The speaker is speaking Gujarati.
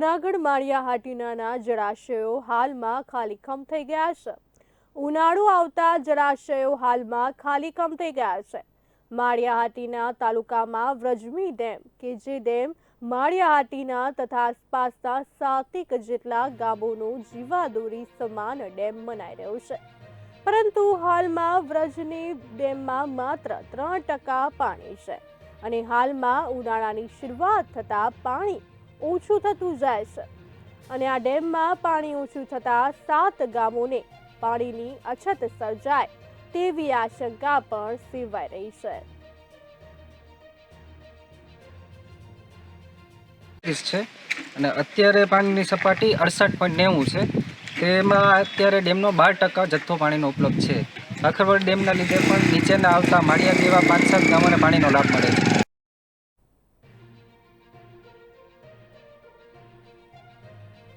જૂનાગઢ માળિયા હાટીનાના જળાશયો હાલમાં ખાલીખમ થઈ ગયા છે. ઉનાળો આવતા જળાશયો હાલમાં ખાલીખમ થઈ ગયા છે. માળિયા હાટીના તાલુકામાં વ્રજમી ડેમ કે જે ડેમ માળિયા હાટીના તથા આસપાસના સાતેક જેટલા ગામોનું જીવાદોરી સમાન ડેમ મનાઈ રહ્યો છે. પરંતુ હાલમાં વ્રજની ડેમમાં માત્ર ત્રણ ટકા પાણી છે અને હાલમાં ઉનાળાની શરૂઆત થતાં પાણી ઓછું થતું જાય છે. અને આ ડેમમાં પાણી ઓછું થતાં સાત ગામોને પાણીની અછત સર્જાય તેવી આશંકા પણ સેવાઈ રહી છે. છે અને અત્યારે પાણીની સપાટી અડસઠ પોઈન્ટ નેવું છે. તેમાં અત્યારે ડેમનો બાર ટકા જથ્થો પાણીનો ઉપલબ્ધ છે. કાખરવડ ડેમના લીધે પણ નીચેના આવતા માળિયા જેવા પાંચ સાત ગામોને પાણીનો લાભ મળે છે.